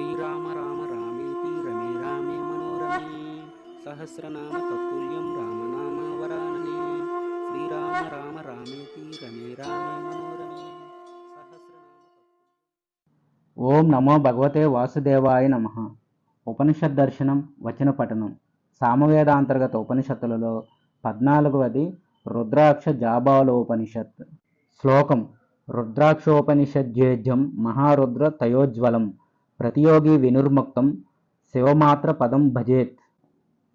శ్రీరామ రామ రామేతి రమే రామే మనోరమే సహస్రనామ తత్తుల్యం రామనామ వరాననే శ్రీరామ రామ రామేతి రమే రామే మనోరమే ఓం నమో భగవతే వాసుదేవాయ నమ ఉపనిషత్ దర్శనం వచన పఠనం సామవేదాంతర్గత ఉపనిషత్తులలో పద్నాలుగవది రుద్రాక్ష జాబాలోపనిషత్. శ్లోకం రుద్రాక్షోపనిషజ్జేజ్యం మహారుద్ర తయోజ్వలం. ప్రతియోగి వినుర్ముక్తం శివమాత్ర పదం భజేత్.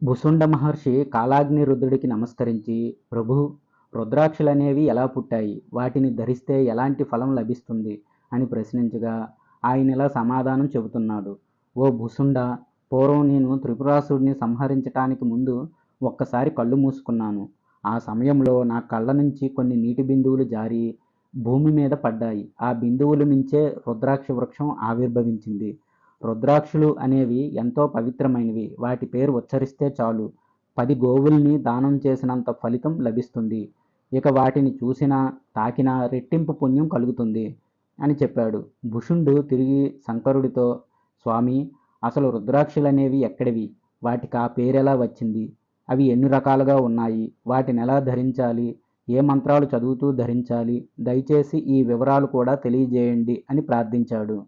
భుసుండ మహర్షి కాలాగ్ని రుద్రుడికి నమస్కరించి ప్రభు రుద్రాక్షలనేవి ఎలా పుట్టాయి? వాటిని ధరిస్తే ఎలాంటి ఫలం లభిస్తుంది? అని ప్రశ్నించగా ఆయన ఇలా సమాధానం చెబుతున్నాడు. ఓ భుసుండ పూర్వం నేను త్రిపురాసుడిని సంహరించటానికి ముందు ఒక్కసారి కళ్ళు మూసుకున్నాను. ఆ సమయంలో నా కళ్ళ నుంచి కొన్ని నీటి బిందువులు జారి భూమి మీద పడ్డాయి. ఆ బిందువుల నుంచే రుద్రాక్ష వృక్షం ఆవిర్భవించింది. రుద్రాక్షులు అనేవి ఎంతో పవిత్రమైనవి. వాటి పేరు ఉచ్చరిస్తే చాలు. పది గోవుల్ని దానం చేసినంత ఫలితం లభిస్తుంది. ఇక వాటిని చూసినా తాకినా రెట్టింపు పుణ్యం కలుగుతుంది అని చెప్పాడు. భుషుండు తిరిగి శంకరుడితో స్వామి అసలు రుద్రాక్షులనేవి ఎక్కడివి? వాటికి ఆ పేరెలా వచ్చింది? అవి ఎన్ని రకాలుగా ఉన్నాయి? వాటిని ఎలా ధరించాలి? ఏ మంత్రాలు చదువుతూ ధరించాలి? దయచేసి ఈ వివరాలు కూడా తెలియజేయండి అని ప్రార్థించాడు.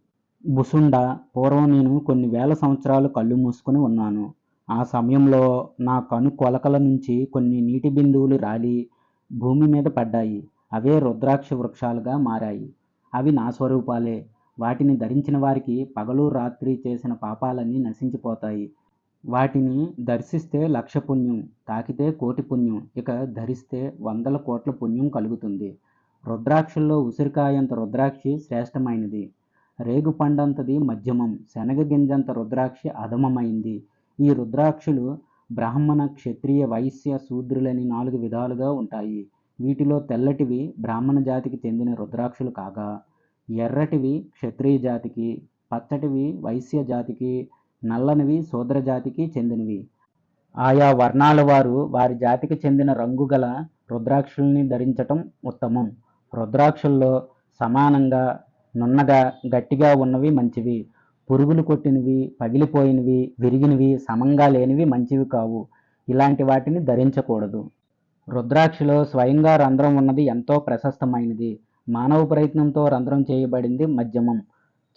బుసుండ పూర్వం నేను కొన్ని వేల సంవత్సరాలు కళ్ళు మూసుకుని ఉన్నాను. ఆ సమయంలో నా కను కొలకల నుంచి కొన్ని నీటి బిందువులు రాలి భూమి మీద పడ్డాయి. అవే రుద్రాక్ష వృక్షాలుగా మారాయి. అవి నా స్వరూపాలే. వాటిని ధరించిన వారికి పగలు రాత్రి చేసిన పాపాలన్నీ నశించిపోతాయి. వాటిని దర్శిస్తే లక్ష పుణ్యం తాకితే కోటి పుణ్యం ఇక ధరిస్తే వందల కోట్ల పుణ్యం కలుగుతుంది. రుద్రాక్షల్లో ఉసిరికాయంత రుద్రాక్షి శ్రేష్టమైనది. రేగు పండంతది మధ్యమం శనగ గింజంత రుద్రాక్షి అధమమైంది. ఈ రుద్రాక్షులు బ్రాహ్మణ క్షత్రియ వైశ్య శూద్రులని నాలుగు విధాలుగా ఉంటాయి. వీటిలో తెల్లటివి బ్రాహ్మణ జాతికి చెందిన రుద్రాక్షులు కాగా ఎర్రటివి క్షత్రియ జాతికి పచ్చటివి వైశ్య జాతికి నల్లనివి శూద్ర జాతికి చెందినవి. ఆయా వర్ణాల వారు వారి జాతికి చెందిన రంగు గల రుద్రాక్షుల్ని ధరించటం ఉత్తమం. రుద్రాక్షుల్లో సమానంగా నున్నగా గట్టిగా ఉన్నవి మంచివి. పురుగులు కొట్టినవి పగిలిపోయినవి విరిగినవి సమంగా లేనివి మంచివి కావు. ఇలాంటి వాటిని ధరించకూడదు. రుద్రాక్షలో స్వయంగా రంధ్రం ఉన్నది ఎంతో ప్రశస్తమైనది. మానవ ప్రయత్నంతో రంధ్రం చేయబడింది మధ్యమం.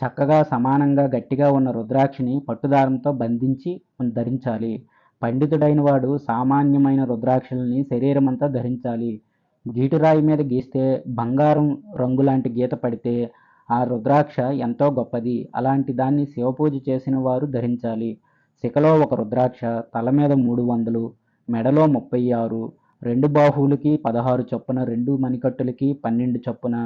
చక్కగా సమానంగా గట్టిగా ఉన్న రుద్రాక్షిని పట్టుదారంతో బంధించి ధరించాలి. పండితుడైన వాడు సామాన్యమైన రుద్రాక్షల్ని శరీరమంతా ధరించాలి. గీటురాయి మీద గీస్తే బంగారం రంగు లాంటి గీత పడితే ఆ రుద్రాక్ష ఎంతో గొప్పది. అలాంటి దాన్ని శివపూజ చేసిన వారు ధరించాలి. శిఖలో ఒక రుద్రాక్ష తల మీద మూడు వందలు మెడలో ముప్పై ఆరు రెండు బాహువులకి పదహారు చొప్పున రెండు మణికట్టులకి పన్నెండు చొప్పున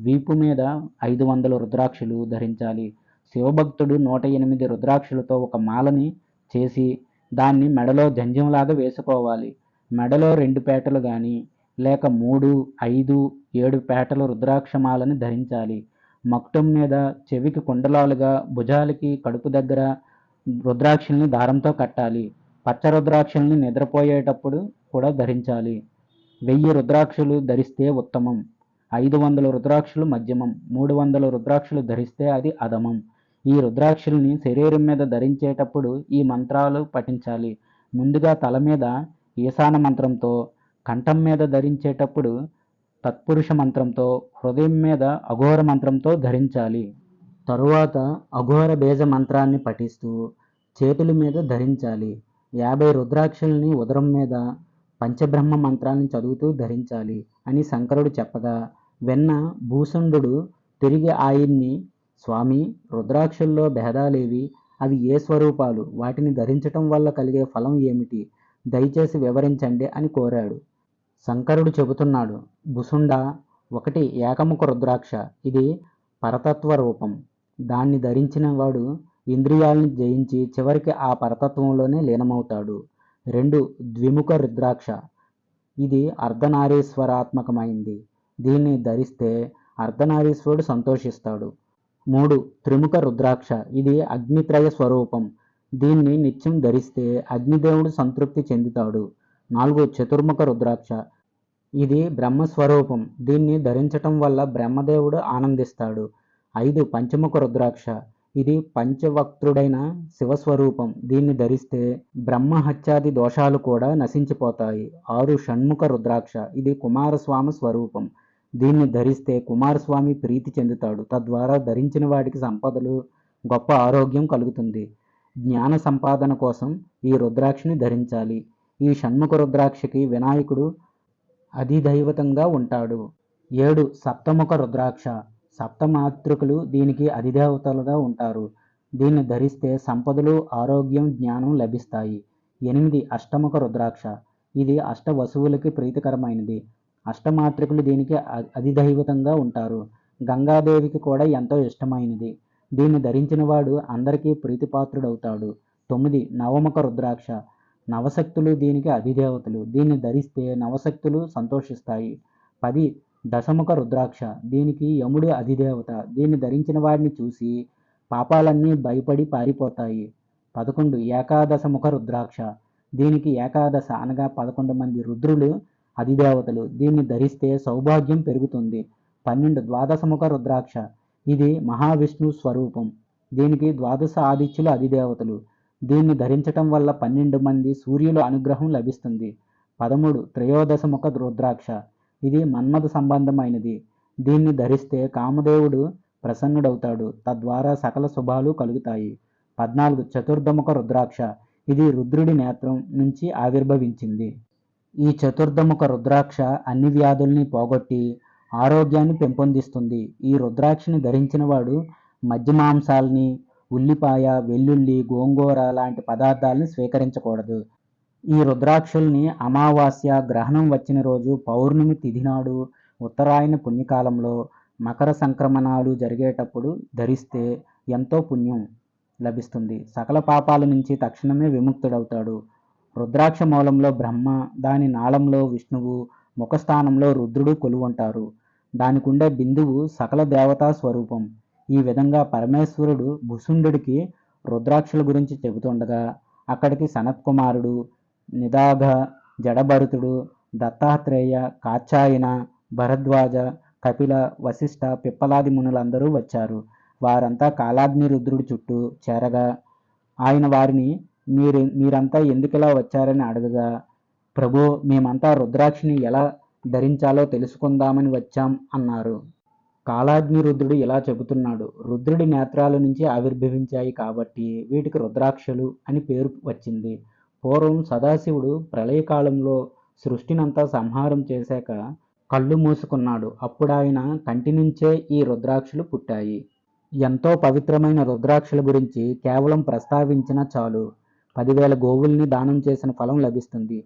వీపు మీద ఐదు వందల రుద్రాక్షలు ధరించాలి. శివభక్తుడు నూట ఎనిమిది రుద్రాక్షలతో ఒక మాలని చేసి దాన్ని మెడలో జంజంలాగా వేసుకోవాలి. మెడలో రెండు పేటలు కానీ లేక మూడు ఐదు ఏడు పేటల రుద్రాక్షమాలని ధరించాలి. మకుటం మీద చెవికి కుండలాలుగా భుజాలకి కడుపు దగ్గర రుద్రాక్షల్ని దారంతో కట్టాలి. పచ్చ రుద్రాక్షల్ని నిద్రపోయేటప్పుడు కూడా ధరించాలి. వెయ్యి రుద్రాక్షలు ధరిస్తే ఉత్తమం. ఐదు వందల రుద్రాక్షలు మధ్యమం మూడు వందల రుద్రాక్షలు ధరిస్తే అది అధమం. ఈ రుద్రాక్షల్ని శరీరం మీద ధరించేటప్పుడు ఈ మంత్రాలు పఠించాలి. ముందుగా తల మీద ఈశాన మంత్రంతో కంఠం మీద ధరించేటప్పుడు తత్పురుష మంత్రంతో హృదయం మీద అఘోర మంత్రంతో ధరించాలి. తరువాత అఘోర బీజ మంత్రాన్ని పఠిస్తూ చేతుల మీద ధరించాలి. యాభై రుద్రాక్షల్ని ఉదరం మీద పంచబ్రహ్మ మంత్రాన్ని చదువుతూ ధరించాలి అని శంకరుడు చెప్పగా వెన్న భూసుండు తిరిగి ఆయన్ని స్వామి రుద్రాక్షల్లో భేదాలేవి. అవి ఏ స్వరూపాలు? వాటిని ధరించటం వల్ల కలిగే ఫలం ఏమిటి? దయచేసి వివరించండి అని కోరాడు. శంకరుడు చెబుతున్నాడు భుసుండ ఒకటి ఏకముఖ రుద్రాక్ష. ఇది పరతత్వ రూపం. దాన్ని ధరించిన వాడు ఇంద్రియాలను జయించి చివరికి ఆ పరతత్వంలోనే లీనమవుతాడు. రెండు ద్విముఖ రుద్రాక్ష. ఇది అర్ధనారీశ్వరాత్మకమైంది. దీన్ని ధరిస్తే అర్ధనారీశ్వరుడు సంతోషిస్తాడు. మూడు త్రిముఖ రుద్రాక్ష. ఇది అగ్నిత్రయ స్వరూపం. దీన్ని నిత్యం ధరిస్తే అగ్నిదేవుడు సంతృప్తి చెందుతాడు. నాలుగు చతుర్ముఖ రుద్రాక్ష. ఇది బ్రహ్మస్వరూపం. దీన్ని ధరించటం వల్ల బ్రహ్మదేవుడు ఆనందిస్తాడు. ఐదు పంచముఖ రుద్రాక్ష. ఇది పంచవక్త్రుడైన శివస్వరూపం. దీన్ని ధరిస్తే బ్రహ్మహత్యాది దోషాలు కూడా నశించిపోతాయి. ఆరు షణ్ముఖ రుద్రాక్ష. ఇది కుమారస్వామి స్వరూపం. దీన్ని ధరిస్తే కుమారస్వామి ప్రీతి చెందుతాడు. తద్వారా ధరించిన వాడికి సంపదలు గొప్ప ఆరోగ్యం కలుగుతుంది. జ్ఞాన సంపాదన కోసం ఈ రుద్రాక్షని ధరించాలి. ఈ షణ్ముఖ రుద్రాక్షకి వినాయకుడు అధిదైవతంగా ఉంటాడు. ఏడు సప్తముఖ రుద్రాక్ష. సప్తమాతృకులు దీనికి అధిదేవతలుగా ఉంటారు. దీన్ని ధరిస్తే సంపదలు ఆరోగ్యం జ్ఞానం లభిస్తాయి. ఎనిమిది అష్టముఖ రుద్రాక్ష. ఇది అష్ట వసువులకి ప్రీతికరమైనది. అష్టమాత్రికులు దీనికి అధిదైవతంగా ఉంటారు. గంగాదేవికి కూడా ఎంతో ఇష్టమైనది. దీన్ని ధరించినవాడు అందరికీ ప్రీతిపాత్రుడవుతాడు. తొమ్మిది నవముఖ రుద్రాక్ష. నవశక్తులు దీనికి అధిదేవతలు. దీన్ని ధరిస్తే నవశక్తులు సంతోషిస్తాయి. పది దశముఖ రుద్రాక్ష. దీనికి యముడు అధిదేవత. దీన్ని ధరించిన వాడిని చూసి పాపాలన్నీ భయపడి పారిపోతాయి. పదకొండు ఏకాదశముఖ రుద్రాక్ష. దీనికి ఏకాదశ అనగా పదకొండు మంది రుద్రులు అధిదేవతలు దీన్ని ధరిస్తే సౌభాగ్యం పెరుగుతుంది. పన్నెండు ద్వాదశముఖ రుద్రాక్ష. ఇది మహావిష్ణు స్వరూపం. దీనికి ద్వాదశ ఆదిత్యులు అధిదేవతలు. దీన్ని ధరించటం వల్ల పన్నెండు మంది సూర్యుల అనుగ్రహం లభిస్తుంది. పదమూడు త్రయోదశముఖ రుద్రాక్ష. ఇది మన్మథ సంబంధమైనది. దీన్ని ధరిస్తే కామదేవుడు ప్రసన్నుడవుతాడు. తద్వారా సకల శుభాలు కలుగుతాయి. పద్నాలుగు చతుర్దముఖ రుద్రాక్ష. ఇది రుద్రుడి నేత్రం నుంచి ఆవిర్భవించింది. ఈ చతుర్దముఖ రుద్రాక్ష అన్ని వ్యాధుల్ని పోగొట్టి ఆరోగ్యాన్ని పెంపొందిస్తుంది. ఈ రుద్రాక్షని ధరించిన వాడు మధ్య మాంసాలని ఉల్లిపాయ వెల్లుల్లి గోంగూర లాంటి పదార్థాలని స్వీకరించకూడదు. ఈ రుద్రాక్షుల్ని అమావాస్య గ్రహణం వచ్చిన రోజు పౌర్ణమి తిథి నాడు ఉత్తరాయణ పుణ్యకాలంలో మకర సంక్రమణాలు జరిగేటప్పుడు ధరిస్తే ఎంతో పుణ్యం లభిస్తుంది. సకల పాపాల నుంచి తక్షణమే విముక్తుడవుతాడు. రుద్రాక్ష మూలంలో బ్రహ్మ దాని నాళంలో విష్ణువు ముఖస్థానంలో రుద్రుడు కొలువుంటారు. దానికుండే బిందువు సకల దేవతా స్వరూపం. ఈ విధంగా పరమేశ్వరుడు భుసుండుడికి రుద్రాక్షుల గురించి చెబుతుండగా అక్కడికి సనత్కుమారుడు నిదాఘ జడభరుతుడు దత్తాత్రేయ కాచాయన భరద్వాజ కపిల వశిష్ఠ పిప్పలాది మునులందరూ వచ్చారు. వారంతా కాలాగ్ని రుద్రుడి చుట్టూ చేరగా ఆయన వారిని మీరు మీరంతా ఎందుకిలా వచ్చారని అడగగా ప్రభు మేమంతా రుద్రాక్షిని ఎలా ధరించాలో తెలుసుకుందామని వచ్చాం అన్నారు. కాలాగ్ని రుద్రుడు ఇలా చెబుతున్నాడు. రుద్రుడి నేత్రాల నుంచి ఆవిర్భవించాయి కాబట్టి వీటికి రుద్రాక్షలు అని పేరు వచ్చింది. పూర్వం సదాశివుడు ప్రళయకాలంలో సృష్టినంతా సంహారం చేశాక కళ్ళు మూసుకున్నాడు. అప్పుడు ఆయన కంటి నుంచే ఈ రుద్రాక్షలు పుట్టాయి. ఎంతో పవిత్రమైన రుద్రాక్షల గురించి కేవలం ప్రస్తావించినా చాలు. పదివేల గోవుల్ని దానం చేసిన ఫలం లభిస్తుంది.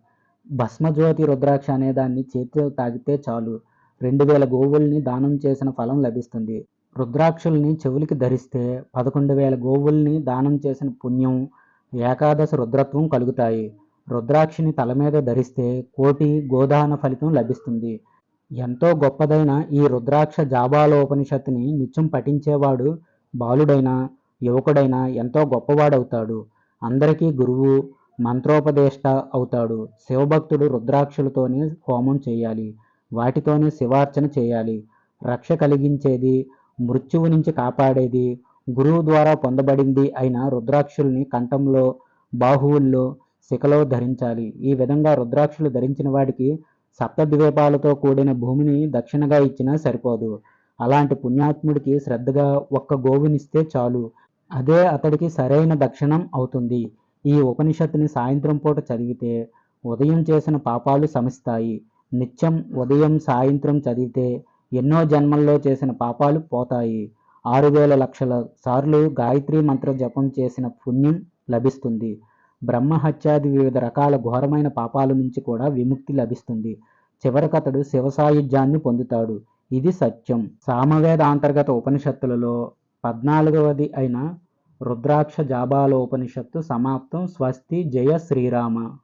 భస్మజ్యోతి రుద్రాక్ష అనే దాన్ని చేతితో తాగితే చాలు. రెండు వేల గోవుల్ని దానం చేసిన ఫలం లభిస్తుంది. రుద్రాక్షుల్ని చెవులకి ధరిస్తే పదకొండు వేల గోవుల్ని దానం చేసిన పుణ్యం ఏకాదశ రుద్రత్వం కలుగుతాయి. రుద్రాక్షిని తల మీద ధరిస్తే కోటి గోదాన ఫలితం లభిస్తుంది. ఎంతో గొప్పదైన ఈ రుద్రాక్ష జాబాలోపనిషత్తుని నిత్యం పఠించేవాడు బాలుడైనా యువకుడైనా ఎంతో గొప్పవాడవుతాడు. అందరికీ గురువు మంత్రోపదేష్ట అవుతాడు. శివభక్తుడు రుద్రాక్షలతోనే హోమం చేయాలి. వాటితోనే శివార్చన చేయాలి. రక్ష కలిగించేది మృత్యువు నుంచి కాపాడేది గురువు ద్వారా పొందబడింది అయిన రుద్రాక్షుల్ని కంఠంలో బాహువుల్లో శిఖలో ధరించాలి. ఈ విధంగా రుద్రాక్షులు ధరించిన వాడికి సప్తద్వీపాలతో కూడిన భూమిని దక్షిణగా ఇచ్చినా సరిపోదు. అలాంటి పుణ్యాత్ముడికి శ్రద్ధగా ఒక్క గోవునిస్తే చాలు. అదే అతడికి సరైన దక్షిణం అవుతుంది. ఈ ఉపనిషత్తుని సాయంత్రం పూట చదివితే ఉదయం చేసిన పాపాలు సమిస్తాయి. నిత్యం ఉదయం సాయంత్రం చదివితే ఎన్నో జన్మల్లో చేసిన పాపాలు పోతాయి. ఆరు వేల లక్షల సార్లు గాయత్రి మంత్ర జపం చేసిన పుణ్యం లభిస్తుంది. బ్రహ్మహత్యాది వివిధ రకాల ఘోరమైన పాపాల నుంచి కూడా విముక్తి లభిస్తుంది. చివరికతడు శివ సాయుధ్యాన్ని పొందుతాడు. ఇది సత్యం. సామవేద అంతర్గత ఉపనిషత్తులలో పద్నాలుగవది అయిన రుద్రాక్ష జాబాలోపనిషత్తు సమాప్తం. స్వస్తి. జయ శ్రీరామ.